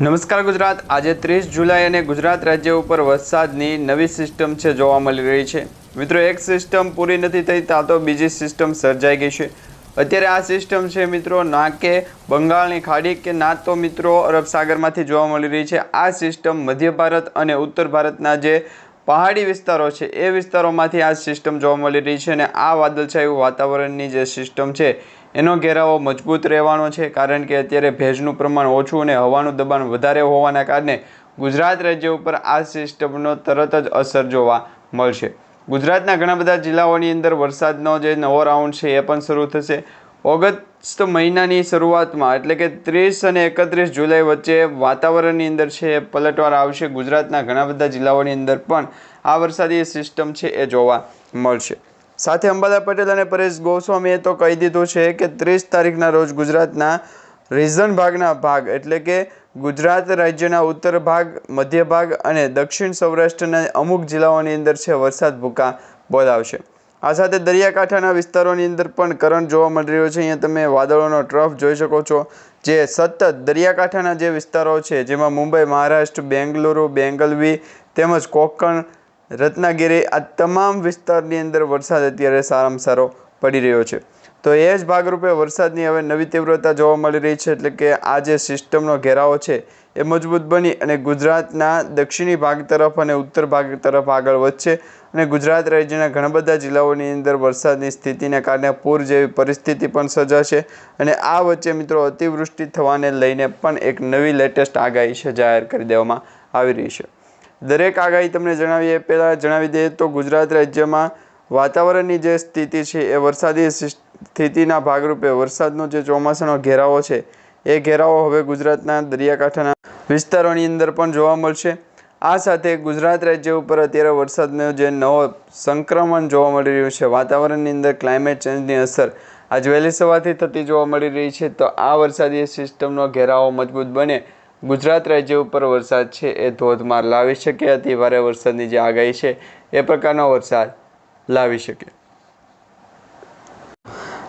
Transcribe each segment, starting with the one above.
નમસ્કાર ગુજરાત. આજે ત્રીસ જુલાઈ અને ગુજરાત રાજ્ય ઉપર વરસાદની નવી સિસ્ટમ છે જોવા મળી રહી છે. મિત્રો, એક સિસ્ટમ પૂરી નથી થઈ ત્યાં તો બીજી સિસ્ટમ સર્જાઈ ગઈ છે. અત્યારે આ સિસ્ટમ છે, મિત્રો, ના કે બંગાળની ખાડી કે ના તો, મિત્રો, અરબ સાગરમાંથી જોવા મળી રહી છે. આ સિસ્ટમ મધ્ય ભારત અને ઉત્તર ભારતના જે પહાડી વિસ્તારો છે, એ વિસ્તારોમાંથી આ સિસ્ટમ જોવા મળી રહી છે અને આ વાદળછાયું વાતાવરણની જે સિસ્ટમ છે એનો ઘેરાવો મજબૂત રહેવાનો છે, કારણ કે અત્યારે ભેજનું પ્રમાણ ઓછું અને હવાનું દબાણ વધારે હોવાના કારણે ગુજરાત રાજ્ય ઉપર આ સિસ્ટમનો તરત જ અસર જોવા મળશે. ગુજરાતના ઘણા બધા જિલ્લાઓની અંદર વરસાદનો જે નવો રાઉન્ડ છે, એ પણ શરૂ થશે. ઓગસ્ટ મહિનાની શરૂઆતમાં, એટલે કે ત્રીસ અને એકત્રીસ જુલાઈ વચ્ચે વાતાવરણની અંદર છે, એ પલટવાર આવશે. ગુજરાતના ઘણા બધા જિલ્લાઓની અંદર પણ આ વરસાદી સિસ્ટમ છે, એ જોવા મળશે. સાથે અંબાલા પટેલ અને પરેશ ગોસ્વામીએ તો કહી દીધું છે કે ત્રીસ તારીખના રોજ ગુજરાતના રિઝન ભાગના ભાગ, એટલે કે ગુજરાત રાજ્યના ઉત્તર ભાગ, મધ્ય ભાગ અને દક્ષિણ સૌરાષ્ટ્રના અમુક જિલ્લાઓની અંદર છે વરસાદ ભૂકા બોલાવશે આ સાથે દરિયાકાંઠાના વિસ્તારોની અંદર પણ કરંટ જોવા મળી રહ્યો છે. અહીંયા તમે વાદળોનો ટ્રફ જોઈ શકો છો, જે સતત દરિયાકાંઠાના જે વિસ્તારો છે, જેમાં મુંબઈ, મહારાષ્ટ્ર, બેંગલુરુ, બેંગલવી તેમજ કોકણ રત્નાગીરી આ તમામ વિસ્તારની અંદર વરસાદ અત્યારે સારામાં સારો પડી રહ્યો છે. તો એ જ ભાગરૂપે વરસાદની હવે નવી તીવ્રતા જોવા મળી રહી છે એટલે કે આ જે સિસ્ટમનો ઘેરાવો છે એ મજબૂત બની અને ગુજરાતના દક્ષિણી ભાગ તરફ અને ઉત્તર ભાગ તરફ આગળ વધશે અને ગુજરાત રાજ્યના ઘણા બધા જિલ્લાઓની અંદર વરસાદની સ્થિતિને કારણે પૂર જેવી પરિસ્થિતિ પણ સર્જાશે અને આ વચ્ચે મિત્રો અતિવૃષ્ટિ થવાને લઈને પણ એક નવી લેટેસ્ટ આગાહી છે જાહેર કરી દેવામાં આવી રહી છે. દરેક આગાહી તમને જણાવીએ. પહેલાં જણાવી દઈએ તો ગુજરાત રાજ્યમાં વાતાવરણની જે સ્થિતિ છે એ વરસાદી સ્થિતિના ભાગરૂપે વરસાદનો જે ચોમાસાનો ઘેરાવો છે, એ ઘેરાવો હવે ગુજરાતના દરિયાકાંઠાના વિસ્તારોની અંદર પણ જોવા મળશે. આ સાથે ગુજરાત રાજ્ય ઉપર અત્યારે વરસાદનો જે નવો સંક્રમણ જોવા મળી રહ્યું છે, વાતાવરણની અંદર ક્લાઇમેટ ચેન્જની અસર આજ વહેલી સવારથી થતી જોવા મળી રહી છે, તો આ વરસાદી સિસ્ટમનો ઘેરાવો મજબૂત બને. ગુજરાત રાજ્ય ઉપર વરસાદ છે એ ધોધમાર લાવી શકે. અતિ ભારે વરસાદની જે આગાહી છે એ પ્રકારનો વરસાદ લાવી શકે.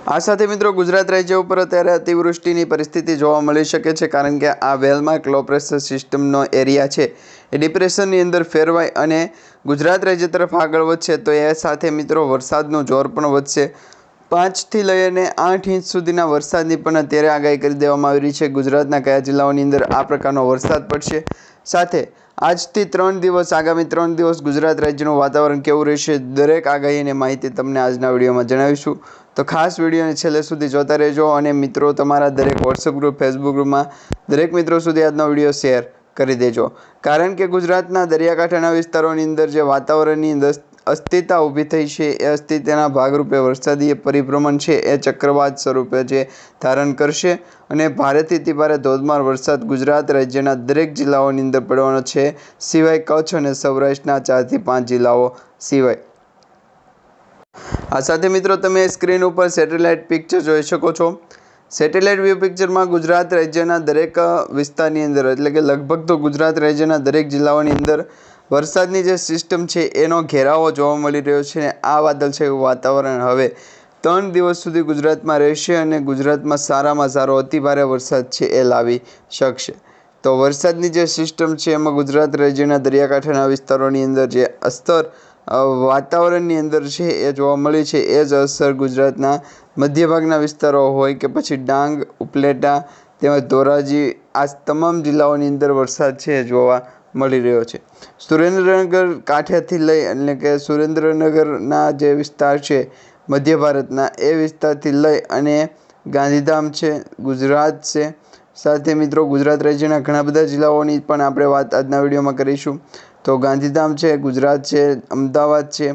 આ સાથે મિત્રો ગુજરાત રાજ્ય ઉપર અત્યારે અતિવૃષ્ટિની પરિસ્થિતિ જોવા મળી શકે છે કારણ કે આ વેલમાર્ક લો પ્રેશર સિસ્ટમનો એરિયા છે. એ ડિપ્રેશનની અંદર ફેરવાય અને ગુજરાત રાજ્ય તરફ આગળ વધશે તો એ સાથે મિત્રો વરસાદનું જોર પણ વધશે. પાંચથી લઈને આઠ ઇંચ સુધીના વરસાદની પણ અત્યારે આગાહી કરી દેવામાં આવી રહી છે. ગુજરાતના કયા જિલ્લાઓની અંદર આ પ્રકારનો વરસાદ પડશે? સાથે આજથી ત્રણ દિવસ, આગામી ત્રણ દિવસ ગુજરાત રાજ્યનું વાતાવરણ કેવું રહેશે? દરેક આગાહીની માહિતી તમને આજના વિડીયોમાં જણાવીશું. તો ખાસ વિડીયોને છેલ્લે સુધી જોતા રહેજો અને મિત્રો, તમારા દરેક વોટ્સઅપ ગ્રુપ ફેસબુક ગ્રુપમાં દરેક મિત્રો સુધી આજનો વીડિયો શેર કરી દેજો. કારણ કે ગુજરાતના દરિયાકાંઠાના વિસ્તારોની અંદર જે વાતાવરણની અંદર અસ્થિરતા ઊભી થઈ છે. એ અસ્થિરતાના ભાગરૂપે વરસાદી પરિભ્રમણ છે. એ ચક્રવાત સ્વરૂપે જે ધારણ કરશે અને ભારેથી ભારે ધોધમાર વરસાદ ગુજરાત રાજ્યના દરેક જિલ્લાઓની અંદર પડવાનો છે. સિવાય કચ્છ અને સૌરાષ્ટ્રના ચારથી પાંચ જિલ્લાઓ સિવાય. આ સાથે મિત્રો તમે સ્ક્રીન ઉપર સેટેલાઇટ પિક્ચર જોઈ શકો છો. સેટેલાઇટ વ્યૂ પિક્ચરમાં ગુજરાત રાજ્યના દરેક વિસ્તારની અંદર, એટલે કે લગભગ તો ગુજરાત રાજ્યના દરેક જિલ્લાઓની અંદર વરસાદની જે સિસ્ટમ છે, એનો ઘેરાવો જોવા મળી રહ્યો છે અને આ વાદળછાયું વાતાવરણ. હવે ત્રણ દિવસ સુધી ગુજરાતમાં રહેશે અને ગુજરાતમાં સારામાં સારો અતિભારે વરસાદ છે એ લાવી શકશે. તો વરસાદની જે સિસ્ટમ છે, એમાં ગુજરાત રાજ્યના દરિયાકાંઠાના વિસ્તારોની અંદર જે અસ્તર વાતાવરણની અંદર છે એ જોવા મળી છે. એ જ અસર ગુજરાતના મધ્યભાગના વિસ્તારો હોય કે પછી ડાંગ, ઉપલેટા તેમજ ધોરાજી, આ તમામ જિલ્લાઓની અંદર વરસાદ છે જોવા મળી રહ્યો છે. સુરેન્દ્રનગર કાંઠેથી લઈ એટલે કે સુરેન્દ્રનગરના જે વિસ્તાર છે, મધ્ય ભારતના, એ વિસ્તારથી લઈ અને ગાંધીધામ છે, ગુજરાત છે. સાથે મિત્રો, ગુજરાત રાજ્યના ઘણા બધા જિલ્લાઓની પણ આપણે વાત આજના વિડીયોમાં કરીશું. તો ગાંધીધામ છે, ગુજરાત છે, અમદાવાદ છે.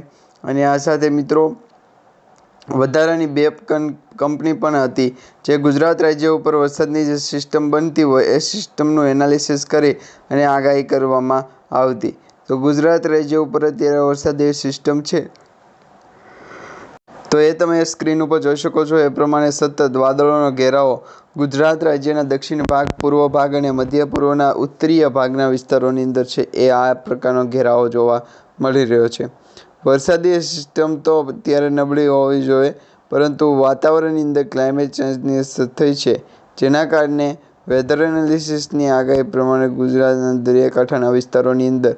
અને આ સાથે મિત્રો, વધારાની બે કંપની પણ હતી. જે ગુજરાત રાજ્ય ઉપર વરસાદની જે સિસ્ટમ બનતી હોય, એ સિસ્ટમનું એનાલિસિસ કરી અને આગાહી કરવામાં આવતી. તો ગુજરાત રાજ્ય ઉપર અત્યારે વરસાદી સિસ્ટમ છે. તો એ તમે સ્ક્રીન ઉપર જોઈ શકો છો, એ પ્રમાણે સતત વાદળોનો ઘેરાવો ગુજરાત રાજ્યના દક્ષિણ ભાગ, પૂર્વ ભાગ અને મધ્ય પૂર્વના ઉત્તરીય ભાગના વિસ્તારોની અંદર છે. એ આ પ્રકારનો ઘેરાવો જોવા મળી રહ્યો છે. વરસાદી સિસ્ટમ તો અત્યારે નબળી હોવી જોઈએ. પરંતુ વાતાવરણની અંદર ક્લાઇમેટ ચેન્જની અસર થઈ છે, જેના કારણે વેધર એનાલિસિસની આગાહી પ્રમાણે ગુજરાતના દરિયાકાંઠાના વિસ્તારોની અંદર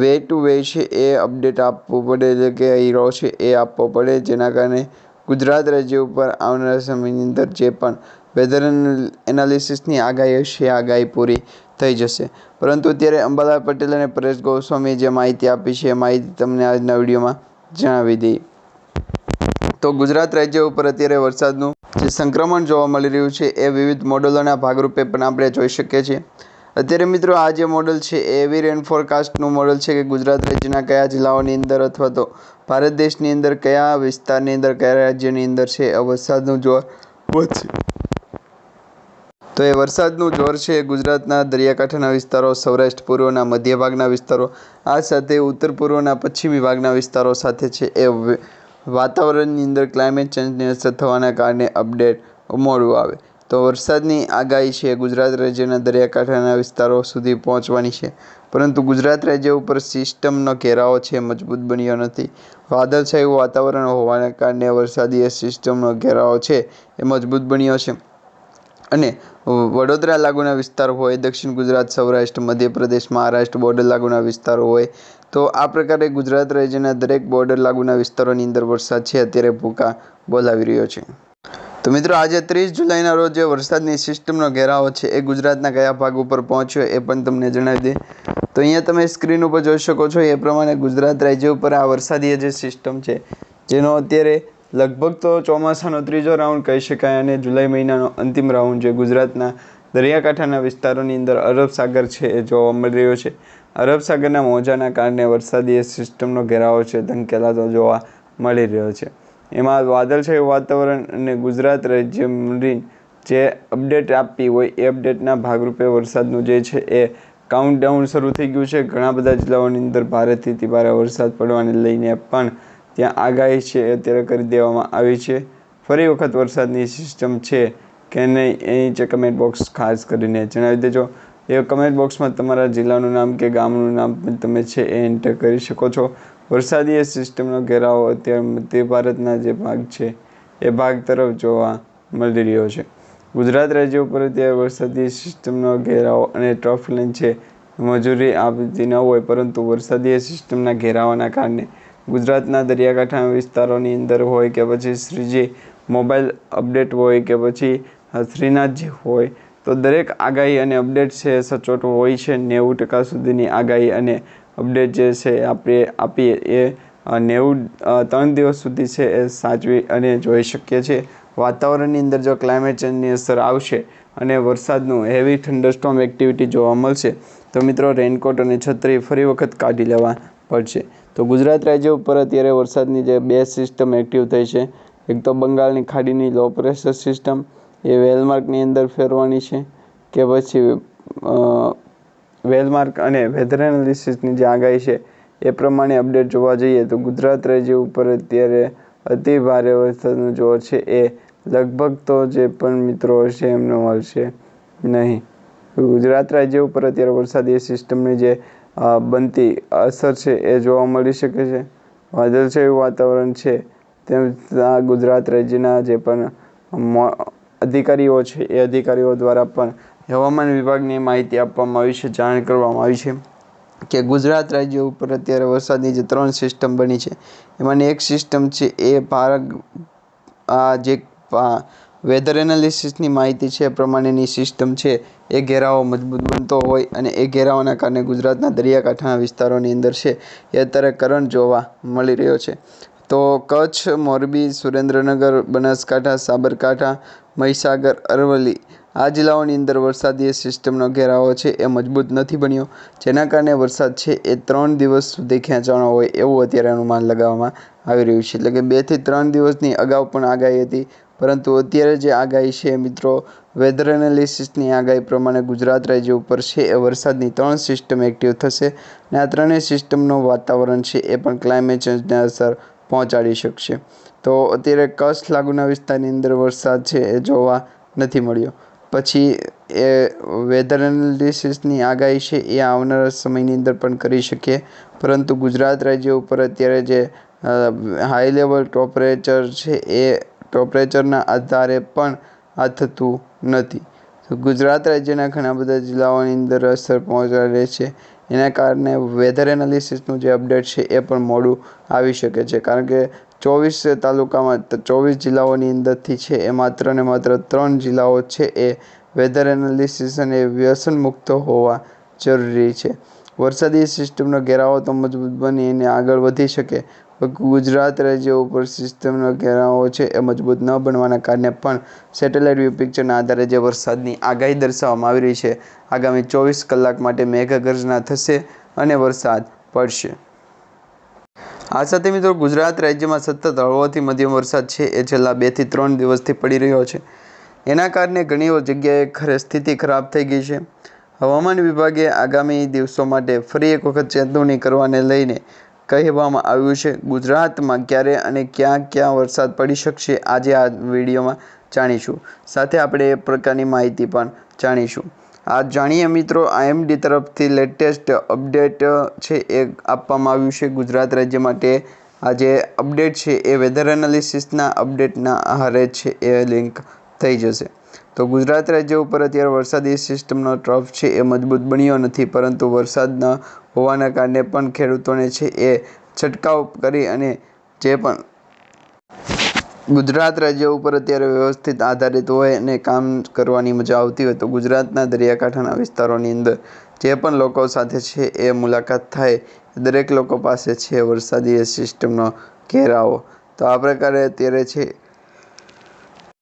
વે ટુ વે છે એ અપડેટ આપવો પડે, એટલે કે હીરો છે એ આપવો પડે, જેના કારણે ગુજરાત રાજ્ય ઉપર આવનારા સમયની અંદર જે પણ વેધર એનાલિસિસની આગાહી હશે આગાહી પૂરી થઈ જશે. પરંતુ અત્યારે અંબાલાલ પટેલ અને પરેશ ગોસ્વામીએ જે માહિતી આપી છે, એ માહિતી તમને આજના વિડીયોમાં જણાવી દઈએ. તો ગુજરાત રાજ્ય ઉપર અત્યારે વરસાદનું જે સંક્રમણ જોવા મળી રહ્યું છે એ વિવિધ મોડલોના ભાગરૂપે પણ આપણે જોઈ શકીએ છીએ. અત્યારે મિત્રો આ જે મોડલ છે એ એવી રેન ફોરકાસ્ટનું મોડલ છે કે ગુજરાત રાજ્યના કયા જિલ્લાઓની અંદર અથવા તો ભારત દેશની અંદર કયા વિસ્તારની અંદર, કયા રાજ્યની અંદર છે આ વરસાદનું જોર વધશે. તો એ વરસાદનું જોર છે ગુજરાતના દરિયાકાંઠાના વિસ્તારો, સૌરાષ્ટ્ર પૂર્વના મધ્ય ભાગના વિસ્તારો, આ સાથે ઉત્તર પૂર્વના પશ્ચિમી ભાગના વિસ્તારો સાથે છે એ વાતાવરણની અંદર ક્લાઇમેટ ચેન્જની અસર થવાના કારણે અપડેટ મોડું આવે. તો વરસાદની આગાહી છે, ગુજરાત રાજ્યના દરિયાકાંઠાના વિસ્તારો સુધી પહોંચવાની છે. પરંતુ ગુજરાત રાજ્ય ઉપર સિસ્ટમનો ઘેરાવો છે, મજબૂત બન્યો નથી. વાદળછાયું વાતાવરણ હોવાના કારણે વરસાદી સિસ્ટમનો ઘેરાવો છે, એ મજબૂત બન્યો છે. અને વડોદરા લાગુના વિસ્તાર હોય, દક્ષિણ ગુજરાત, સૌરાષ્ટ્ર, મધ્યપ્રદેશ, મહારાષ્ટ્ર, બોર્ડર લાગુના વિસ્તારો હોય, તો આ પ્રકારે ગુજરાત રાજ્યના દરેક બોર્ડર લાગુના વિસ્તારોની અંદર વરસાદ છે, અત્યારે ભૂકા બોલાવી રહ્યો છે. તો મિત્રો, આજે ત્રીસ જુલાઈના રોજ જે વરસાદની સિસ્ટમનો ઘેરાવો છે, એ ગુજરાતના કયા ભાગ ઉપર પહોંચ્યો એ પણ તમને જણાવી દે. તો અહીંયા તમે સ્ક્રીન ઉપર જોઈ શકો છો, એ પ્રમાણે ગુજરાત રાજ્ય ઉપર આ વરસાદી જે સિસ્ટમ છે, જેનો અત્યારે લગભગ તો ચોમાસાનો ત્રીજો રાઉન્ડ કહી શકાય અને જુલાઈ મહિનાનો અંતિમ રાઉન્ડ જે ગુજરાતના દરિયાકાંઠાના વિસ્તારોની અંદર અરબ સાગર છે એ જોવા મળી રહ્યો છે. અરબ સાગરના મોજાના કારણે વરસાદી સિસ્ટમનો ઘેરાવો છે ધંકેલાતો જોવા મળી રહ્યો છે. એમાં વાદળછાયું વાતાવરણ અને ગુજરાત રાજ્ય મરીન જે અપડેટ આપી હોય એ અપડેટના ભાગરૂપે વરસાદનું જે છે એ કાઉન્ટડાઉન શરૂ થઈ ગયું છે. ઘણા બધા જિલ્લાઓની અંદર ભારેથી ભારે વરસાદ પડવાને લઈને પણ ત્યાં આગાહી છે અત્યારે કરી દેવામાં આવી છે. ફરી વખત વરસાદની સિસ્ટમ છે કે નહીં એ નીચે કમેન્ટ બોક્સ ખાસ કરીને જણાવી દેજો. એ કમેન્ટ બોક્સમાં તમારા જિલ્લાનું નામ કે ગામનું નામ તમે છે એ એન્ટર કરી શકો છો. વરસાદી સિસ્ટમનો ઘેરાવો અત્યારે મધ્ય ભારતના જે ભાગ છે એ ભાગ તરફ જોવા મળી રહ્યો છે. ગુજરાત રાજ્ય ઉપર અત્યારે વરસાદી સિસ્ટમનો ઘેરાવો અને ટ્રફ લાઇન છે. મજૂરી આપતી ન હોય પરંતુ વરસાદી સિસ્ટમના ઘેરાવાના કારણે ગુજરાતના દરિયાકાંઠાના વિસ્તારોની અંદર હોય કે પછી શ્રીજી મોબાઈલ અપડેટ હોય કે પછી શ્રીનાથજી હોય, તો દરેક આગાહી અને અપડેટ છે સચોટ હોય છે. નેવું ટકા સુધીની આગાહી અને અપડેટ જે છે આપણે આપીએ એ નેવું ત્રણ દિવસ સુધી છે એ સાચવી અને જોઈ શકીએ છીએ. વાતાવરણની અંદર જો ક્લાઇમેટ ચેન્જની અસર આવશે અને વરસાદનું હેવી થંડરસ્ટોમ એક્ટિવિટી જોવા મળશે, તો મિત્રો રેનકોટ અને છત્રી ફરી વખત કાઢી લેવા પડશે. તો ગુજરાત રાજ્ય ઉપર અત્યારે વરસાદની જે બે સિસ્ટમ એક્ટિવ થઈ છે. એક તો બંગાળની ખાડીની લો પ્રેશર સિસ્ટમ એ વેલમાર્કની અંદર ફેરવાની છે કે પછી વેલમાર્ક અને વેધર એનાલિસિસની જે આગાહી છે એ પ્રમાણે અપડેટ જોવા જઈએ તો ગુજરાત રાજ્ય ઉપર અત્યારે અતિ ભારે વરસાદનું જોર છે. એ લગભગ તો જે પણ મિત્રો હશે એમને મળશે નહીં. ગુજરાત રાજ્ય ઉપર અત્યારે વરસાદી સિસ્ટમની જે બનતી અસર છે એ જોવા મળી શકે છે. વાદળછાયું વાતાવરણ છે. તેમ ગુજરાત રાજ્યના જે પણ અધિકારીઓ છે, એ અધિકારીઓ દ્વારા પણ હવામાન વિભાગની માહિતી આપવામાં આવી છે, જાણ કરવામાં આવી છે કે ગુજરાત રાજ્ય ઉપર અત્યારે વરસાદની જે ત્રણ સિસ્ટમ બની છે. એમાંની એક સિસ્ટમ છે એ ભારત, આ જે વેધર એનાલિસિસની માહિતી છે પ્રમાણેની સિસ્ટમ છે. એ ઘેરાવો મજબૂત બનતો હોય અને એ ઘેરાવાના કારણે ગુજરાતના દરિયાકાંઠાના વિસ્તારોની અંદર છે. એ અત્યારે કરંટ જોવા મળી રહ્યો છે. તો કચ્છ, મોરબી, સુરેન્દ્રનગર, બનાસકાંઠા, સાબરકાંઠા, મહીસાગર, અરવલ્લી આ જિલ્લાઓની અંદર વરસાદી સિસ્ટમનો ઘેરાવો છે, એ મજબૂત નથી બન્યો. જેના કારણે વરસાદ છે, એ ત્રણ દિવસ સુધી ખેંચાણો હોય એવું અત્યારે અનુમાન લગાવવામાં આવી રહ્યું છે. એટલે કે બેથી ત્રણ દિવસની અગાઉ પણ આગાહી હતી. પરંતુ અત્યારે જે આગાહી છે મિત્રો વેધર એનાલિસિસની આગાહી પ્રમાણે ગુજરાત રાજ્ય ઉપર છે એ વરસાદની ત્રણ સિસ્ટમ એક્ટિવ થશે અને આ ત્રણેય સિસ્ટમનું વાતાવરણ છે એ પણ ક્લાઇમેટ ચેન્જને અસર પહોંચાડી શકશે. તો અત્યારે કચ્છ લાગુના વિસ્તારની અંદર વરસાદ છે એ જોવા નથી મળ્યો. પછી એ વેધર એનાલિસિસની આગાહી છે એ આવનારા સમયની અંદર પણ કરી શકીએ. પરંતુ ગુજરાત રાજ્ય ઉપર અત્યારે જે હાઈ લેવલ ટોપરેચર છે એ ટોપરેચરના આધારે પણ આ થતું નથી. ગુજરાત રાજ્યના ઘણા બધા જિલ્લાઓની અંદર અસર પહોંચાડે છે. એના કારણે વેધર એનાલિસિસનું જે અપડેટ છે એ પણ મોડું આવી શકે છે. કારણ કે ચોવીસ તાલુકામાં ચોવીસ જિલ્લાઓની અંદરથી છે એ માત્ર ને માત્ર ત્રણ જિલ્લાઓ છે એ વેધર એનાલિસિસ અને વ્યસન મુક્ત હોવા જરૂરી છે. વરસાદી સિસ્ટમનો ઘેરાવો તો મજબૂત બની અને આગળ વધી શકે. ગુજરાત રાજ્ય ઉપર સિસ્ટમનો ઘેરાવો છે એ મજબૂત ન બનવાના કારણે પણ સેટેલાઇટ વ્યૂ પિક્ચરના આધારે જે વરસાદની આગાહી દર્શાવવામાં આવી રહી છે, આગામી ચોવીસ કલાક માટે મેઘગર્જના થશે અને વરસાદ પડશે. આ સાથે મિત્રો ગુજરાત રાજ્યમાં સતત હળવોથી મધ્યમ વરસાદ છે એ છેલ્લા બેથી ત્રણ દિવસથી પડી રહ્યો છે. એના કારણે ઘણી જગ્યાએ ખરે સ્થિતિ ખરાબ થઈ ગઈ છે. હવામાન વિભાગે આગામી દિવસો માટે ફરી એક વખત ચેતવણી કરવાને લઈને કહેવામાં આવ્યું છે. ગુજરાતમાં ક્યારે અને ક્યાં ક્યાં વરસાદ પડી શકશે આજે આ વિડીયોમાં જાણીશું. સાથે આપણે એ પ્રકારની માહિતી પણ જાણીશું. આ જાણીએ મિત્રો, આઈએમડી તરફથી લેટેસ્ટ અપડેટ છે એ આપવામાં આવ્યું છે. ગુજરાત રાજ્ય માટે આ જે અપડેટ છે એ વેધર એનાલિસિસના અપડેટના આધારે છે એ લિંક થઈ જશે. તો ગુજરાત રાજ્ય ઉપર અત્યારે વરસાદી સિસ્ટમનો ટ્રફ છે એ મજબૂત બન્યો નથી, પરંતુ વરસાદ ન હોવાના કારણે પણ ખેડૂતોને છે એ છંટકાવ કરી અને જે પણ ગુજરાત રાજ્ય ઉપર અત્યારે વ્યવસ્થિત આધારિત હોય અને કામ કરવાની મજા આવતી હોય તો ગુજરાતના દરિયાકાંઠાના વિસ્તારોની અંદર જે પણ લોકો સાથે છે એ મુલાકાત થાય. દરેક લોકો પાસે છે વરસાદી સિસ્ટમનો ઘેરાવો. તો આ પ્રકારે અત્યારે છે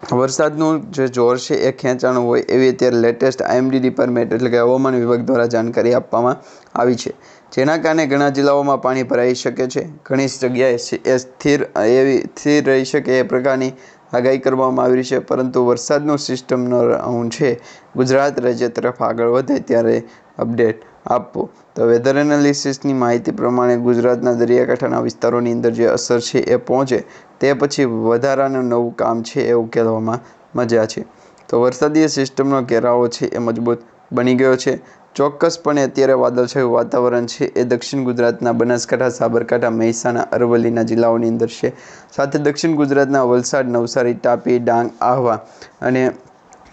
વરસાદનું જે જોર છે એ ખેંચાણું હોય એવી અત્યારે લેટેસ્ટ આઈએમડી ડિપાર્ટમેન્ટ એટલે કે હવામાન વિભાગ દ્વારા જાણકારી આપવામાં આવી છે. જેના કારણે ઘણા જિલ્લાઓમાં પાણી ભરાઈ શકે છે. ઘણી જગ્યાએ એ સ્થિર, એવી સ્થિર રહી શકે એ પ્રકારની આગાહી કરવામાં આવી છે. પરંતુ વરસાદનું સિસ્ટમનો રાઉન્ડ છે. ગુજરાત રાજ્ય તરફ આગળ વધે ત્યારે અપડેટ આપવો તો વેધર એનાલિસિસની માહિતી પ્રમાણે ગુજરાતના દરિયાકાંઠાના વિસ્તારોની અંદર જે અસર છે એ પહોંચે તે પછી વધારાનું નવું કામ છે એ ઉકેલવામાં મજા છે. તો વરસાદી સિસ્ટમનો ઘેરાવો છે એ મજબૂત બની ગયો છે. ચોક્કસપણે અત્યારે વાદળછાયું વાતાવરણ છે એ દક્ષિણ ગુજરાતના બનાસકાંઠા, સાબરકાંઠા, મહેસાણા, અરવલ્લીના જિલ્લાઓની અંદર છે. સાથે દક્ષિણ ગુજરાતના વલસાડ, નવસારી, તાપી, ડાંગ, આહવા અને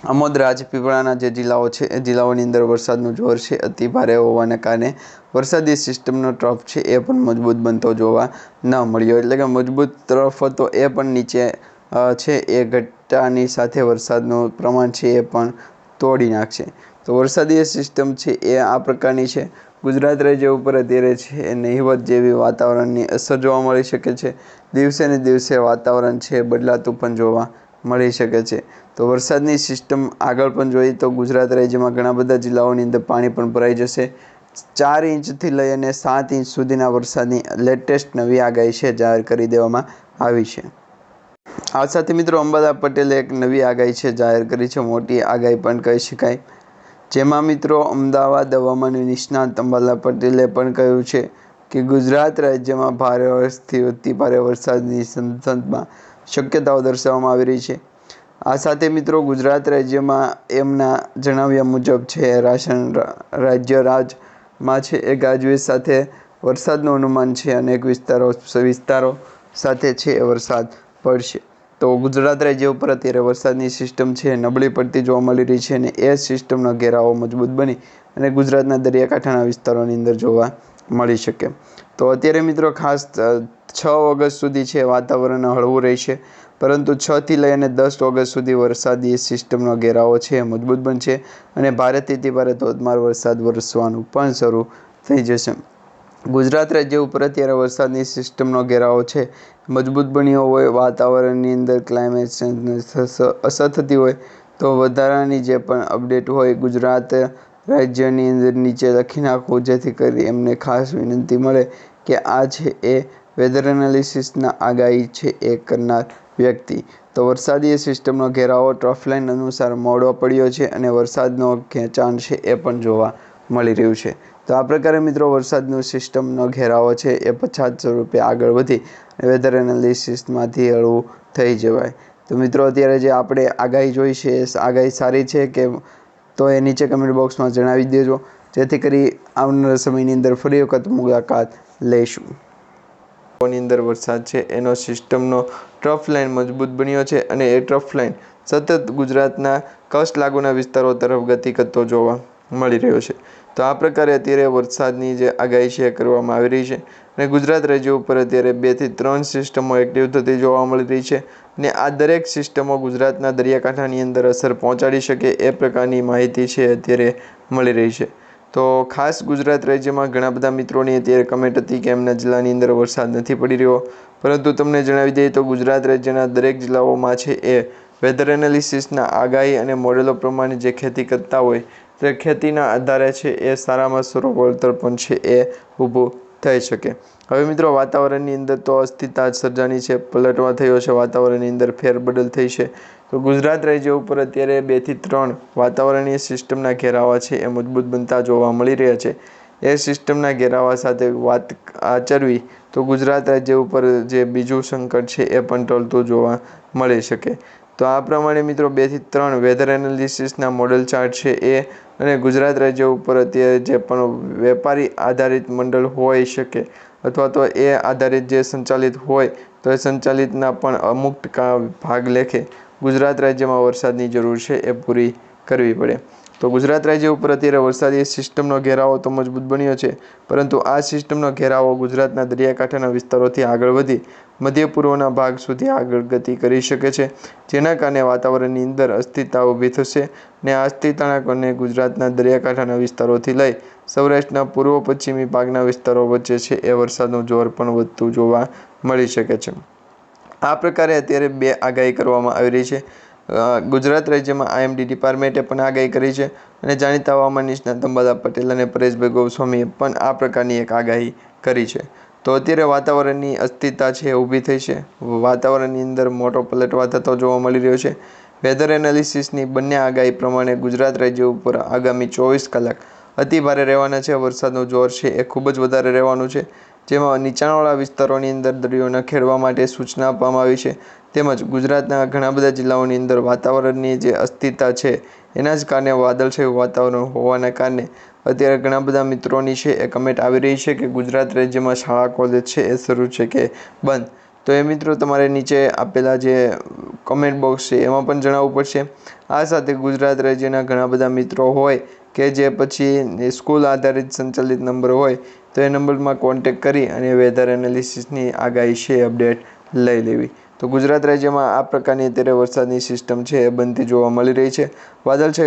અમોદ રાજપીપળાના જે જિલ્લાઓ છે એ જિલ્લાઓની અંદર વરસાદનું જોર છે અતિ ભારે હોવાને કારણે વરસાદી સિસ્ટમનો ટ્રફ છે, એ પણ મજબૂત બનતો જોવા ન મળ્યો. એટલે કે મજબૂત તરફ હતો એ પણ નીચે છે. એ ઘટ્ટાની સાથે વરસાદનું પ્રમાણ છે એ પણ તોડી નાખશે. તો વરસાદી સિસ્ટમ છે એ આ પ્રકારની છે. ગુજરાત રાજ્ય ઉપર અત્યારે છે એ નહિવત જેવી વાતાવરણની અસર જોવા મળી શકે છે. દિવસે ને દિવસે વાતાવરણ છે બદલાતું પણ જોવા મળી શકે છે. તો વરસાદની સિસ્ટમ આગળ પણ જોઈએ તો ગુજરાત રાજ્યમાં ઘણા બધા જિલ્લાઓની અંદર પાણી પણ ભરાઈ જશે. ચાર ઇંચથી લઈ અને સાત ઇંચ સુધીના વરસાદની લેટેસ્ટ નવી આગાહી છે, જાહેર કરી દેવામાં આવી છે. આ સાથે મિત્રો અંબાદા પટેલે એક નવી આગાહી છે, જાહેર કરી છે. મોટી આગાહી પણ કહી શકાય. જેમાં મિત્રો, અમદાવાદ હવામાન નિષ્ણાત અંબાલા પટેલે પણ કહ્યું છે કે ગુજરાત રાજ્યમાં ભારે વર્ષથી અતિ ભારે વરસાદની સંસદમાં શક્યતાઓ દર્શાવવામાં આવી રહી છે. આ સાથે મિત્રો, ગુજરાત રાજ્યમાં એમના જણાવ્યા મુજબ છે, રાશન રાજ્ય રાજમાં છે એ ગાજવીજ સાથે વરસાદનું અનુમાન છે અનેક વિસ્તારો વિસ્તારો સાથે છે એ વરસાદ પડશે. તો ગુજરાત રાજ્ય ઉપર અત્યારે વરસાદની સિસ્ટમ છે નબળી પડતી જોવા મળી રહી છે અને એ સિસ્ટમનો ઘેરાવો મજબૂત બની અને ગુજરાતના દરિયાકાંઠાના વિસ્તારોની અંદર જોવા મળી શકે. તો અત્યારે મિત્રો ખાસ છ ઓગસ્ટ સુધી છે વાતાવરણ હળવું રહેશે. પરંતુ છથી લઈ અને દસ ઓગસ્ટ સુધી વરસાદી સિસ્ટમનો ઘેરાવો છે, મજબૂત બનશે અને ભારેથી ભારે ધોધમાર વરસાદ વરસવાનું પણ શરૂ થઈ જશે. ગુજરાત રાજ્ય ઉપર અત્યારે વરસાદની સિસ્ટમનો ઘેરાવો છે. મજબૂત બન્યો હોય, વાતાવરણની અંદર ક્લાઇમેટ ચેન્જની અસર થતી હોય, તો વધારાની જે પણ અપડેટ હોય ગુજરાત રાજ્યની અંદર નીચે લખી નાખવું જેથી કરી એમને ખાસ વિનંતી મળે કે આ છે એ વેધર એનાલિસિસના આગાહી છે એ કરનાર વ્યક્તિ. તો વરસાદીય સિસ્ટમનો ઘેરાવો ટ્રફલાઇન અનુસાર મોડો પડ્યો છે અને વરસાદનો ખેંચાણ છે એ પણ જોવા મળી રહ્યું છે. તો આ પ્રકારે મિત્રો વરસાદનું સિસ્ટમનો ઘેરાવો છે એ પછાત સ્વરૂપે આગળ વધી વેધર એનાલિસિસમાંથી હળવું થઈ જવાય. તો મિત્રો, અત્યારે જે આપણે આગાહી જોઈ છે, એ આગાહી સારી છે કે તો એ નીચે કમેન્ટ બોક્સમાં જણાવી દેજો. જેથી કરી આવનારા સમયની અંદર ફરી વખત મુલાકાત લઈશું. ની અંદર વરસાદ છે, એનો સિસ્ટમનો ટ્રફ લાઇન મજબૂત બન્યો છે અને એ ટ્રફ લાઇન સતત ગુજરાતના કચ્છ લાગુના વિસ્તારો તરફ ગતિ કરતો જોવા મળી રહ્યો છે. તો આ પ્રકારે અત્યારે વરસાદની જે આગાહી છે કરવામાં આવી રહી છે. અને ગુજરાત રાજ્ય ઉપર અત્યારે બેથી ત્રણ સિસ્ટમો એક્ટિવ થતી જોવા મળી રહી છે ને આ દરેક સિસ્ટમો ગુજરાતના દરિયાકાંઠાની અંદર અસર પહોંચાડી શકે એ પ્રકારની માહિતી છે અત્યારે મળી રહી છે. તો ખાસ ગુજરાત રાજ્યમાં ઘણા બધા મિત્રોની અત્યારે કમેન્ટ હતી કે એમના જિલ્લાની અંદર વરસાદ નથી પડી રહ્યો. પરંતુ તમને જણાવી દઈએ તો ગુજરાત રાજ્યના દરેક જિલ્લાઓમાં છે એ વેધર એનાલિસિસના આગાહી અને મોડેલો પ્રમાણે જે ખેતી કરતા હોય તે ખેતીના આધારે છે એ સારામાં સારું વળતર પણ છે એ ઊભું થઈ શકે. હવે મિત્રો, વાતાવરણની અંદર તો અસ્થિરતા જ સર્જાની છે, પલટવા થયો છે, વાતાવરણની અંદર ફેરબદલ થઈ છે. તો ગુજરાત રાજ્ય ઉપર અત્યારે બેથી ત્રણ વાતાવરણીય સિસ્ટમના ઘેરાવા છે, એ મજબૂત બનતા જોવા મળી રહ્યા છે. એ સિસ્ટમના ઘેરાવા સાથે વાત આચરવી તો ગુજરાત રાજ્ય ઉપર જે બીજું સંકટ છે, એ પણ ટળતું જોવા મળી શકે. તો આ પ્રમાણે મિત્રો બેથી ત્રણ વેધર એનાલિસિસના મોડલ ચાર્ટ છે, એ અને ગુજરાત રાજ્ય ઉપર અત્યારે જે પણ વેપારી આધારિત મંડળ હોઈ શકે, અથવા તો એ આધારિત જે સંચાલિત હોય, તો એ સંચાલિતના પણ અમુક ભાગ લેખે ગુજરાત રાજ્યમાં વરસાદની જરૂર છે એ પૂરી કરવી પડે. તો ગુજરાત રાજ્ય ઉપર અત્યારે વરસાદી સિસ્ટમનો ઘેરાવો તો મજબૂત બન્યો છે, પરંતુ આ સિસ્ટમનો ઘેરાવો ગુજરાતના દરિયાકાંઠાના વિસ્તારોથી આગળ વધી મધ્ય પૂર્વના ભાગ સુધી આગળ ગતિ કરી શકે છે. જેના કારણે વાતાવરણની અંદર અસ્થિરતા ઊભી થશે ને આ અસ્થિરતાના કારણે ગુજરાતના દરિયાકાંઠાના વિસ્તારોથી લઈ સૌરાષ્ટ્રના પૂર્વ પશ્ચિમી ભાગના વિસ્તારો વચ્ચે છે એ વરસાદનું જોર પણ વધતું જોવા મળી શકે છે. આ પ્રકારે અત્યારે બે આગાહી કરવામાં આવી રહી છે. ગુજરાત રાજ્યમાં આઈએમડી ડિપાર્ટમેન્ટે પણ આગાહી કરી છે અને જાણીતા હવામાન નિષ્ણાત અંબાદા પટેલ અને પરેશભાઈ ગોસ્વામીએ પણ આ પ્રકારની એક આગાહી કરી છે. તો અત્યારે વાતાવરણની અસ્થિરતા છે, ઊભી થઈ છે. વાતાવરણની અંદર મોટો પલટવા થતો જોવા મળી રહ્યો છે. વેધર એનાલિસિસની બંને આગાહી પ્રમાણે ગુજરાત રાજ્ય ઉપર આગામી ચોવીસ કલાક અતિ ભારે રહેવાના છે. વરસાદનું જોર છે એ ખૂબ જ વધારે રહેવાનું છે. જેમાં નીચાણવાળા વિસ્તારોની અંદર દરિયો ખેડવા માટે સૂચના આપવામાં આવી છે. તેમજ ગુજરાતના ઘણા બધા જિલ્લાઓની અંદર વાતાવરણની જે અસ્થિરતા છે એના જ કારણે વાદળછાયું વાતાવરણ હોવાના કારણે અત્યારે ઘણા બધા મિત્રોની છે એ કમેન્ટ આવી રહી છે કે ગુજરાત રાજ્યમાં શાળા કોલેજ છે એ શરૂ છે કે બંધ? તો એ મિત્રો તમારે નીચે આપેલા જે કમેન્ટ બોક્સ છે એમાં પણ જણાવવું પડશે. આ સાથે ગુજરાત રાજ્યના ઘણા બધા મિત્રો હોય કે જે પછી સ્કૂલ આધારિત સંચાલિત નંબર હોય, તો એ નંબરમાં કોન્ટેક કરી અને વેધર એનાલિસિસની આગાહી છે અપડેટ લઈ લેવી. તો ગુજરાત રાજ્યમાં આ પ્રકારની અત્યારે વરસાદની સિસ્ટમ છે એ બનતી જોવા મળી રહી છે. વાદળછાયું